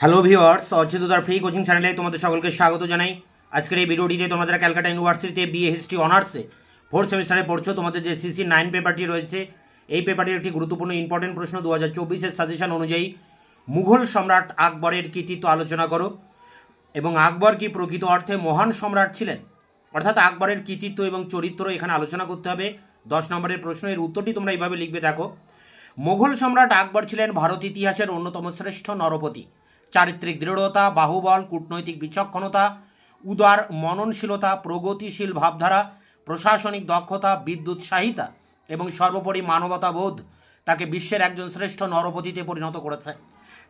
Hello viewers অচ্যুতার free coaching চ্যানেলে তোমাদের সকলকে স্বাগত জানাই। আজকের এই ভিডিওটিতে তোমাদের ক্যালকাটা ইউনিভার্সিটিতে বিএ হিস্ট্রি অনার্সে ফোর্থ সেমিস্টারে পড়ছো, তোমাদের যে সিসি নাইন পেপারটি রয়েছে, এই পেপারটির একটি গুরুত্বপূর্ণ ইম্পর্টেন্ট প্রশ্ন দু হাজার চব্বিশের সাজেশন অনুযায়ী মুঘল সম্রাট আকবরের কৃতিত্ব আলোচনা করো এবং আকবর কি প্রকৃত অর্থে মহান সম্রাট ছিলেন? অর্থাৎ আকবরের কৃতিত্ব এবং চরিত্র এখানে আলোচনা করতে হবে। দশ নম্বরের প্রশ্ন, এর উত্তরটি তোমরা এইভাবে লিখবে দেখো। মোগল সম্রাট আকবর ছিলেন ভারত ইতিহাসের অন্যতম শ্রেষ্ঠ নরপতি। চারিত্রিক দৃঢ়তা, বাহুবল, কূটনৈতিক বিচক্ষণতা, উদার মননশীলতা, প্রগতিশীল ভাবধারা, প্রশাসনিক দক্ষতা, বিদ্যুৎ সাহিতা এবং সর্বোপরি মানবতাবোধ তাকে বিশ্বের একজন শ্রেষ্ঠ নরপতিতে পরিণত করেছে।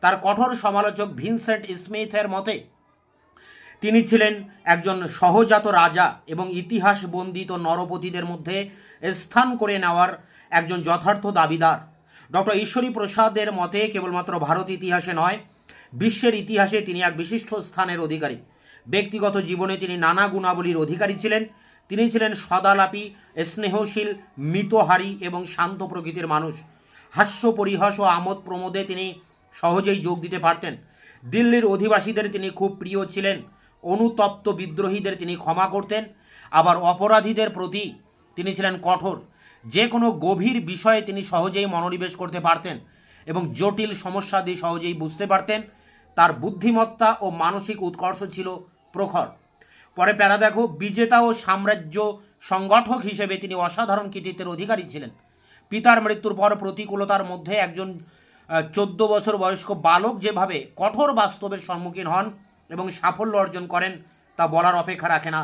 তার কঠোর সমালোচক ভিনসেন্ট স্মিথের মতে, তিনি ছিলেন একজন সহজাত রাজা এবং ইতিহাস বন্দিত নরপতিদের মধ্যে স্থান করে নেওয়ার একজন যথার্থ দাবিদার। ডক্টর ঈশ্বরী প্রসাদের মতে, কেবলমাত্র ভারত ইতিহাসে নয় বিশ্বের ইতিহাসে তিনি এক বিশিষ্ট স্থানের অধিকারী। ব্যক্তিগত জীবনে তিনি নানা গুণাবলীর অধিকারী ছিলেন। তিনি ছিলেন সদালাপী, স্নেহশীল, মিতহারী এবং শান্ত প্রকৃতির মানুষ। হাস্য, পরিহাস ও আমোদ প্রমোদে তিনি সহজেই যোগ দিতে পারতেন। দিল্লির অধিবাসীদের তিনি খুব প্রিয় ছিলেন। অনুতপ্ত বিদ্রোহীদের তিনি ক্ষমা করতেন। আবার অপরাধীদের প্রতি তিনি ছিলেন কঠোর। যে কোনো গভীর বিষয়ে তিনি সহজেই মনোনিবেশ করতে পারতেন এবং জটিল সমস্যা দিয়ে সহজেই বুঝতে পারতেন। বুদ্ধিমত্তা ও মানসিক উৎকর্ষ ছিল প্রখর। পরে প্যারা দেখো বিজেতা ও সাম্রাজ্য সংগঠক হিসেবে তিনি অসাধারণ কৃতিত্বের অধিকারী ছিলেন। পিতার মৃত্যুর পর প্রতিকূলতার মধ্যে একজন চোদ্দ বছর বয়স্ক বালক যেভাবে কঠোর বাস্তবের সম্মুখীন হন এবং সাফল্য অর্জন করেন তা বলার অপেক্ষা রাখে না।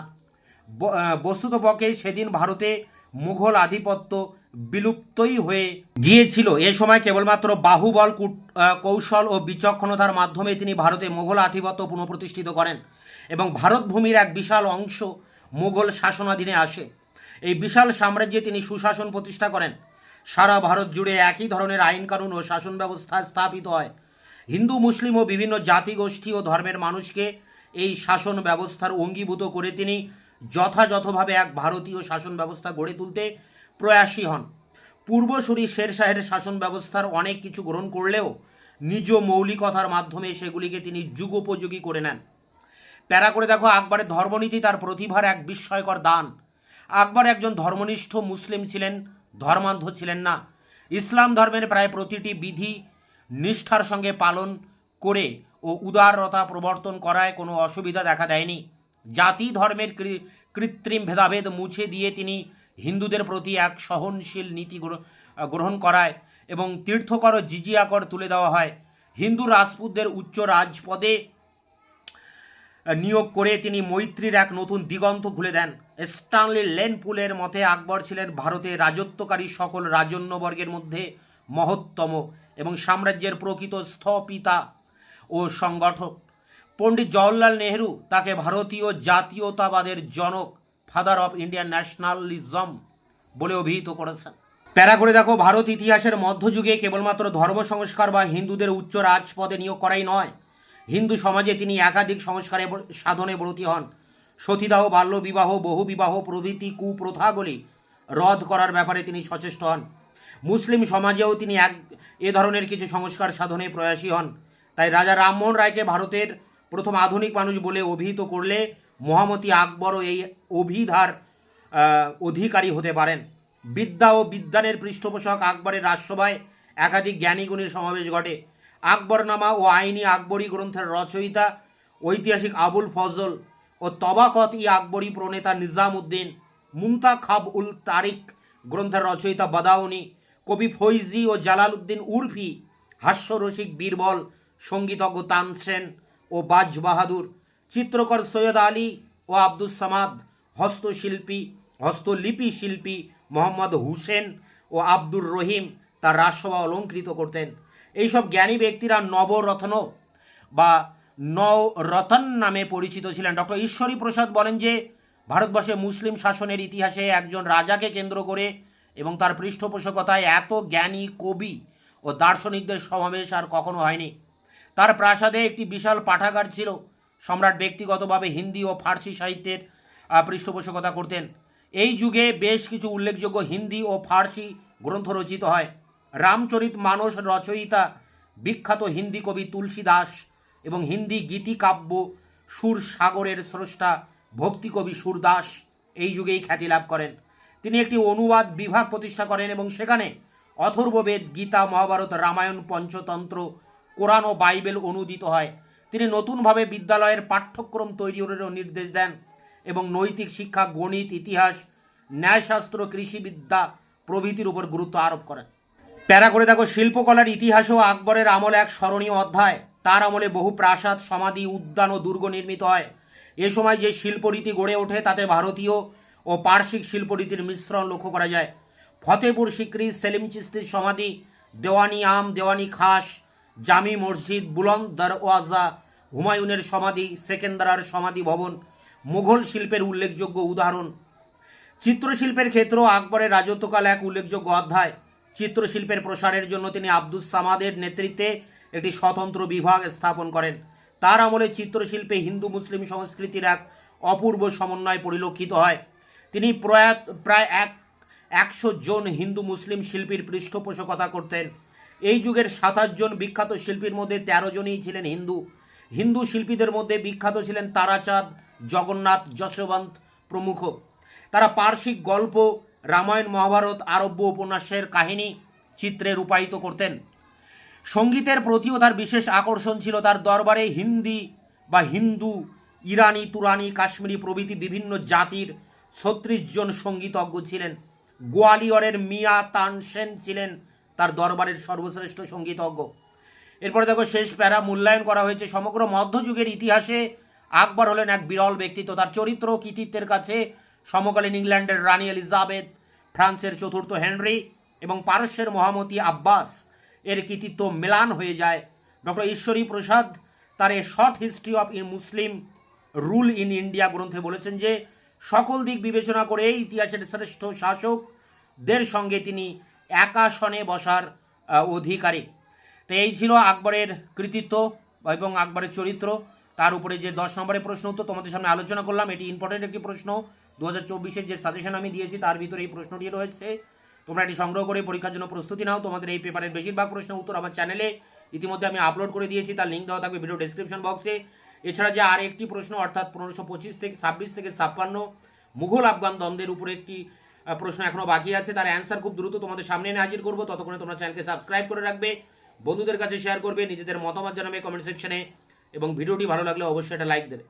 বস্তুতপক্ষে সেদিন ভারতে মুঘল আধিপত্য বিলুপ্তই হয়ে গিয়েছিল। এ সময় কেবলমাত্র বাহুবল কৌশল ও বিচক্ষণতার মাধ্যমে তিনি ভারতে মুঘল আধিপত্য পুনঃপ্রতিষ্ঠিত করেন এবং ভারত ভূমির এক বিশাল অংশ মুঘল শাসনাধীনে আসে। এই বিশাল সাম্রাজ্যে তিনি সুশাসন প্রতিষ্ঠা করেন। সারা ভারত জুড়ে একই ধরনের আইন কানুন ও শাসন ব্যবস্থা স্থাপিত হয়। হিন্দু, মুসলিম ও বিভিন্ন জাতিগোষ্ঠী ও ধর্মের মানুষকে এই শাসন ব্যবস্থার অঙ্গীভূত করে তিনি যথাযথভাবে এক ভারতীয় শাসন ব্যবস্থা গড়ে তুলতে প্রয়াসী হন। পূর্বসূরি শেরশাহের শাসন ব্যবস্থার অনেক কিছু গ্রহণ করলেও নিজ মৌলিকতার মাধ্যমে সেগুলিকে তিনি যুগোপযোগী করে নেন। প্যারা করে দেখো, আকবরের ধর্মনীতি তার প্রতিভার এক বিস্ময়কর দান। আকবর একজন ধর্মনিষ্ঠ মুসলিম ছিলেন, ধর্মান্ধ ছিলেন না। ইসলাম ধর্মের প্রায় প্রতিটি বিধি নিষ্ঠার সঙ্গে পালন করে ও উদারতা প্রবর্তন করায় কোনো অসুবিধা দেখা দেয়নি। জাতি ধর্মের কৃত্রিম ভেদাভেদ মুছে দিয়ে তিনি হিন্দুদের প্রতি এক সহনশীল নীতি গ্রহণ করায় এবং তীর্থকর জিজিয়া কর তুলে দেওয়া হয়। হিন্দু রাজপুতদের উচ্চ রাজপদে নিয়োগ করে তিনি মৈত্রীর এক নতুন দিগন্ত খুলে দেন। স্টানলি লেনপুলের মতে, আকবর ছিলেন ভারতে রাজত্বকারী সকল রাজন্যবর্গের মধ্যে মহত্তম এবং সাম্রাজ্যের প্রকৃত স্থপিতা ও সংগঠক। পণ্ডিত জওহরলাল নেহেরু তাকে ভারতীয় জাতীয়তাবাদের জনক ফাদার অফ ইন্ডিয়ান ন্যাশনালিজম বলে অভিহিত করেছেন। প্যারা করে দেখো, ভারত ইতিহাসের মধ্যযুগে কেবলমাত্র ধর্ম সংস্কার বা হিন্দুদের উচ্চ রাজপদে নিয়োগ করাই নয়। হিন্দু সমাজে তিনি একাধিক সংস্কারে সাধনে ব্রতী হন। সতীদাহ, বাল্যবিবাহ, বহুবিবাহ, প্রভৃতি কুপ্রথাগুলি রদ করার ব্যাপারে তিনি সচেষ্ট হন। মুসলিম সমাজেও তিনি এক, এ ধরনের কিছু সংস্কার সাধনে প্রয়াসী হন। তাই রাজা রামমোহন রায়কে ভারতের প্রথম আধুনিক মানুষ বলে অভিহিত করলে মহামতি আকবরও এই অভিধার অধিকারী হতে পারেন। বিদ্যা ও বিদ্যানের পৃষ্ঠপোষক আকবরের রাজসভায় একাধিক জ্ঞানীগুণীর সমাবেশ ঘটে। আকবরনামা ও আইনি আকবরী গ্রন্থের রচয়িতা ঐতিহাসিক আবুল ফজল ও তবাকত ই আকবরী প্রণেতা নিজামুদ্দিন মুমতাখাব উল তারিক গ্রন্থের রচয়িতা বাদাউনি, কবি ফৈজি ও জালালউদ্দিন উর্ফি, হাস্যরসিক বীরবল, সঙ্গীতজ্ঞ তানসেন ও বাজ বাহাদুর চিত্রকর সৈয়দ আলী ও আব্দুস সামাদ, হস্তশিল্পী, হস্তলিপি শিল্পী মোহাম্মদ হুসেন ও আব্দুর রহিম তার রাজসভা অলঙ্কৃত করতেন। এইসব জ্ঞানী ব্যক্তিরা নবরত্ন বা নরতন নামে পরিচিত ছিলেন। ডক্টর ঈশ্বরী প্রসাদ বলেন যে, ভারতবর্ষে মুসলিম শাসনের ইতিহাসে একজন রাজাকে কেন্দ্র করে এবং তার পৃষ্ঠপোষকতায় এত জ্ঞানী কবি ও দার্শনিকদের সমাবেশ আর কখনো হয়নি। তার প্রাসাদে একটি বিশাল পাঠাগার ছিল। সম্রাট ব্যক্তিগতভাবে হিন্দি ও ফার্সি সাহিত্যের পৃষ্ঠপোষকতা করতেন। এই যুগে বেশ কিছু উল্লেখযোগ্য হিন্দি ও ফার্সি গ্রন্থ রচিত হয়। রামচরিত মানস রচয়িতা বিখ্যাত হিন্দি কবি তুলসী দাস এবং হিন্দি গীতিকাব্য সুর সাগরের স্রষ্টা ভক্তিকবি সুরদাস এই যুগেই খ্যাতি লাভ করেন। তিনি একটি অনুবাদ বিভাগ প্রতিষ্ঠা করেন এবং সেখানে অথর্ববেদ, গীতা, মহাভারত, রামায়ণ, পঞ্চতন্ত্র, কোরআন ও বাইবেল অনুদিত হয়। তিনি নতুনভাবে বিদ্যালয়ের পাঠ্যক্রম তৈরি তৈরিরও নির্দেশ দেন এবং নৈতিক শিক্ষা, গণিত, ইতিহাস, ন্যায়শাস্ত্র, কৃষিবিদ্যা প্রভৃতির উপর গুরুত্ব আরোপ করেন। প্যারা করে দেখো, শিল্পকলার ইতিহাসও আকবরের আমলে এক স্মরণীয় অধ্যায়। তার আমলে বহু প্রাসাদ, সমাধি, উদ্যান ও দুর্গ নির্মিত হয়। এ সময় যে শিল্পরীতি গড়ে ওঠে, তাতে ভারতীয় ও পার্শ্বিক শিল্পরীতির মিশ্রণ লক্ষ্য করা যায়। ফতেপুর সিক্রি, সেলিম চিস্তির সমাধি, দেওয়ানি আম, দেওয়ানি খাস, জামি মসজিদ, বুলন্দ, দরওয়াজা হুমায়ুনের সমাধি, সেকেন্দারার সমাধি ভবন, মুঘল শিল্পের উল্লেখযোগ্য উদাহরণ। চিত্রশিল্পের ক্ষেত্রেও আকবরের রাজত্বকাল এক উল্লেখযোগ্য অধ্যায়। চিত্রশিল্পের প্রসারের জন্য তিনি আব্দুস সামাদের নেতৃত্বে একটি স্বতন্ত্র বিভাগ স্থাপন করেন। তার আমলে চিত্রশিল্পে হিন্দু মুসলিম সংস্কৃতির এক অপূর্ব সমন্বয় পরিলক্ষিত হয়। তিনি প্রয়াত প্রায় এক, একশো জন হিন্দু মুসলিম শিল্পীর পৃষ্ঠপোষকতা করতেন। এই যুগের সাতাশ জন বিখ্যাত শিল্পীর মধ্যে তেরো জনই ছিলেন হিন্দু। হিন্দু শিল্পীদের মধ্যে বিখ্যাত ছিলেন তারাচাঁদ, জগন্নাথ, যশবন্ত প্রমুখ। তারা পার্শ্বিক গল্প, রামায়ণ, মহাভারত, আরব্য উপন্যাসের কাহিনী, চিত্রে রূপায়িত করতেন। সঙ্গীতের প্রতিও তার বিশেষ আকর্ষণ ছিল তার দরবারে হিন্দি বা হিন্দু, ইরানি, তুরানি, কাশ্মীরি প্রভৃতি বিভিন্ন জাতির ছত্রিশ জন সঙ্গীতজ্ঞ ছিলেন। গোয়ালিয়রের মিয়া তানসেন ছিলেন তার দরবারের সর্বশ্রেষ্ঠ সঙ্গীতজ্ঞ। এরপরে দেখো শেষ প্যারা মূল্যায়ন করা হয়েছে। সমগ্র মধ্যযুগের ইতিহাসে আকবর হলেন এক বিরল ব্যক্তিত্ব। তার চরিত্র কৃতিত্বের কাছে সমকালীন ইংল্যান্ডের রানী এলিজাবেথ, ফ্রান্সের চতুর্থ হেনরি এবং পারস্যের মহামতি আব্বাস এর কৃতিত্ব মেলান হয়ে যায়। ডক্টর ঈশ্বরী প্রসাদ তার a short history of in Muslim rule in India গ্রন্থে বলেছেন যে, সকল দিক বিবেচনা করে ইতিহাসের শ্রেষ্ঠ শাসকদের সঙ্গে তিনি একাসনে বসার অধিকারী। তো এই ছিল আকবরের কৃতিত্ব এবং আকবরের চরিত্র। তার উপরে যে দশ নম্বরের প্রশ্ন উত্তর তোমাদের সামনে আলোচনা করলাম, এটি ইম্পর্টেন্ট একটি প্রশ্ন। দু হাজার যে সাজেশন আমি দিয়েছি, তার ভিতরে এই প্রশ্নটি রয়েছে। তোমরা এটি সংগ্রহ করে পরীক্ষার জন্য প্রস্তুতি নাও। তোমাদের এই পেপারের বেশিরভাগ প্রশ্নের উত্তর আমার চ্যানেলে ইতিমধ্যে আমি আপলোড করে দিয়েছি। তার লিঙ্ক দেওয়া থাকবে ভিডিও ডেসক্রিপশন বক্সে এছাড়া যে আর একটি প্রশ্ন, অর্থাৎ পনেরোশো পঁচিশ থেকে ছাব্বিশ থেকে ছাপ্পান্ন, মুঘল আফগান দ্বন্দ্বের উপরে একটি প্রশ্ন এখনও বাকি আছে। তার অ্যান্সার খুব দ্রুত তোমাদের সামনে এনে হাজির করব। ততক্ষণে তোমরা চ্যানেলকে সাবস্ক্রাইব করে রাখবে। বন্ধুদের কাছে শেয়ার করবে, নিজেদের মতামত জানাবে কমেন্ট সেকশনে এবং ভিডিওটি ভালো লাগলে অবশ্যই এটা লাইক দেবে।